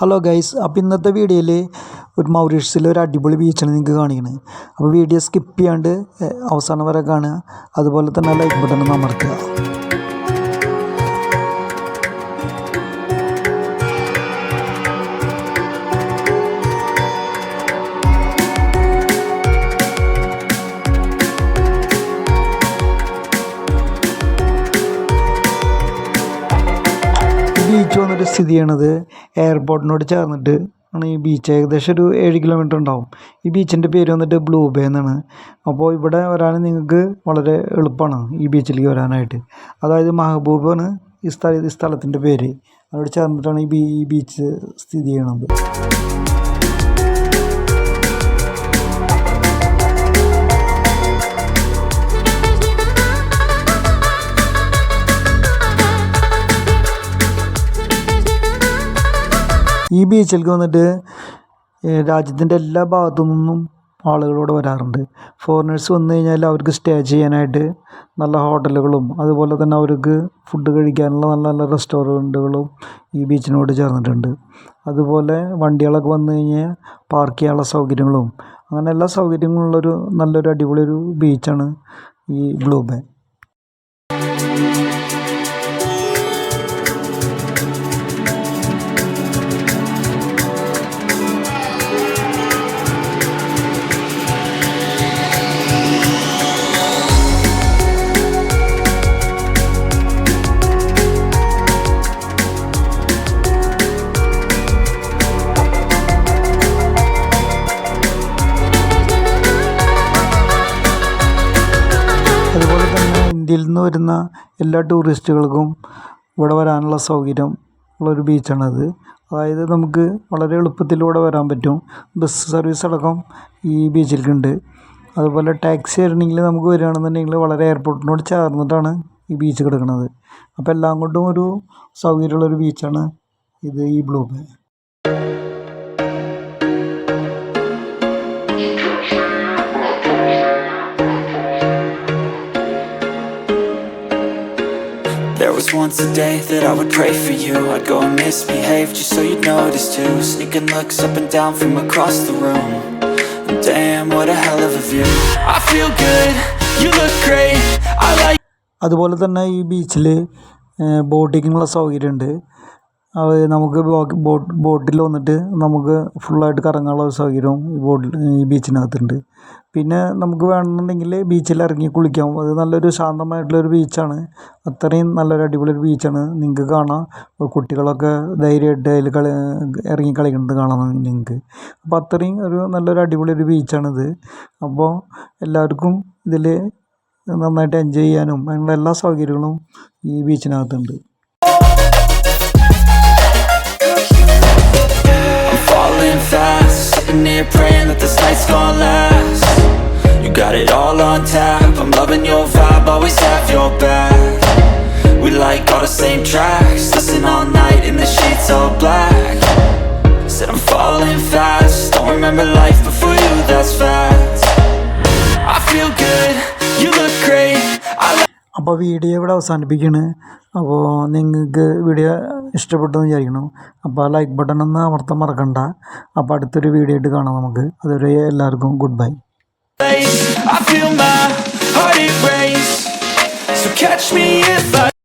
Hello guys അപ്പോൾ ഇന്നത്തെ വീഡിയോയിൽ ഒരു മൗറീഷ്യസിലെ ഒരു അടിപൊളി ബീച്ചാണ് നിങ്ങൾക്ക് കാണിക്കുന്നത് അപ്പോൾ വീഡിയോ സ്കിപ്പ് ചെയ്യാണ്ട് അവസാനം വരെ കാണുക. അതുപോലെ തന്നെ ലൈക്ക് ബട്ടൺ അമർത്തുക. ബീച്ച് വന്നിട്ട് സ്ഥിതി ചെയ്യണത് എയർപോർട്ടിനോട് ചേർന്നിട്ട്. ആണ് ഈ ബീച്ച് ഏകദേശം ഒരു ഏഴ് കിലോമീറ്റർ ഉണ്ടാവും. ഈ ബീച്ചിന്റെ പേര് വന്നിട്ട് ബ്ലൂ ബേ എന്നാണ്. അപ്പോൾ ഇവിടെ വരാൻ നിങ്ങൾക്ക് വളരെ എളുപ്പമാണ് ഈ ബീച്ചിലേക്ക് വരാനായിട്ട്. അതായത് മഹബൂബാണ് ഈ സ്ഥല ഈ സ്ഥലത്തിന്റെ പേര്. അവിടെ ചേർന്നിട്ടാണ് ഈ ബീച്ച് സ്ഥിതി ചെയ്യണത് ബീച്ചിലേക്ക് വന്നിട്ട് രാജ്യത്തിന്റെ എല്ലാ ഭാഗത്തു നിന്നും ആളുകളോട് വരാറുണ്ട്. ഫോറിനേഴ്സ് വന്നു കഴിഞ്ഞാൽ അവർക്ക് സ്റ്റേ ചെയ്യാനായിട്ട് നല്ല ഹോട്ടലുകളും അതുപോലെ തന്നെ അവർക്ക് ഫുഡ് കഴിക്കാനുള്ള നല്ല നല്ല റെസ്റ്റോറന്റുകളും ഈ ബീച്ചിനോട് ചേർന്നിട്ടുണ്ട്. അതുപോലെ വണ്ടികളൊക്കെ വന്നു കഴിഞ്ഞാൽ പാർക്ക് ചെയ്യാനുള്ള സൗകര്യങ്ങളും അങ്ങനെ എല്ലാ സൗകര്യങ്ങളുള്ളൊരു നല്ലൊരു അടിപൊളി ഒരു ബീച്ചാണ് ഈ ബ്ലൂ ഇന്ത്യയിൽ നിന്ന് വരുന്ന എല്ലാ ടൂറിസ്റ്റുകൾക്കും ഇവിടെ വരാനുള്ള സൗകര്യം ഉള്ളൊരു ബീച്ചാണത്. അതായത് നമുക്ക് വളരെ എളുപ്പത്തിലൂടെ വരാൻ പറ്റും. ബസ് സർവീസ് അടക്കം ഈ ബീച്ചിലേക്കുണ്ട് അതുപോലെ ടാക്സി വരണമെങ്കിൽ നമുക്ക് വരികയാണെന്നുണ്ടെങ്കിൽ വളരെ എയർപോർട്ടിനോട് ചേർന്നിട്ടാണ് ഈ ബീച്ച് കിടക്കുന്നത്. അപ്പോൾ എല്ലാം കൊണ്ടും ഒരു സൗകര്യമുള്ളൊരു ബീച്ചാണ് ഇത് ഈ blue bay. There was once a day that I would pray for you I'd go and misbehave just so you'd notice too Sneaking looks up and down from across the room And Damn, what a hell of a view I feel good, you look great I like അതുപോലെ തന്നെ ഈ ബീച്ചിൽ ബോട്ടിങ്ങിനുള്ള സൗകര്യമുണ്ട് അത് നമുക്ക് boat ബോട്ടിൽ വന്നിട്ട് നമുക്ക് ഫുള്ളായിട്ട് കറങ്ങാനുള്ള സൗകര്യവും ഈ ബോട്ടിൽ ഈ ബീച്ചിനകത്തുണ്ട്. പിന്നെ നമുക്ക് വേണമെന്നുണ്ടെങ്കിൽ ബീച്ചിൽ ഇറങ്ങി കുളിക്കാം. അത് നല്ലൊരു ശാന്തമായിട്ടുള്ളൊരു ബീച്ചാണ്. അത്രയും നല്ലൊരു അടിപൊളി ഒരു ബീച്ചാണ്. നിങ്ങൾക്ക് കാണാം. കുട്ടികളൊക്കെ ധൈര്യമായിട്ട് അതിൽ കളി ഇറങ്ങി കളിക്കുന്നത് കാണാം നിങ്ങൾക്ക്. അപ്പോൾ അത്രയും ഒരു നല്ലൊരു അടിപൊളി ഒരു ബീച്ചാണിത്. അപ്പോൾ എല്ലാവർക്കും ഇതിൽ നന്നായിട്ട് എൻജോയ് ചെയ്യാനും അതിനുള്ള എല്ലാ സൗകര്യങ്ങളും ഈ ബീച്ചിനകത്തുണ്ട്. I'm falling fast Sitting here praying that this night's gonna last You got it all on tap I'm loving your vibe, always have your back We like all the same tracks Listen all night in the sheets all black Said I'm falling fast Don't remember life before you, that's fact I feel good, you look great I like അപ്പോൾ video ഇവിടെ അവസാനിപ്പിക്കുകയാണ് അപ്പോൾ നിങ്ങൾക്ക് video ഇഷ്ടപ്പെട്ടു എന്ന് വിചാരിക്കണം അപ്പോൾ ആ ലൈക്ക് ബട്ടൺ ഒന്ന് അമർത്താൻ മറക്കണ്ട. അപ്പോൾ അടുത്തൊരു വീഡിയോ ആയിട്ട് കാണാം നമുക്ക്. അതുവരെ എല്ലാവർക്കും goodbye So catch me if I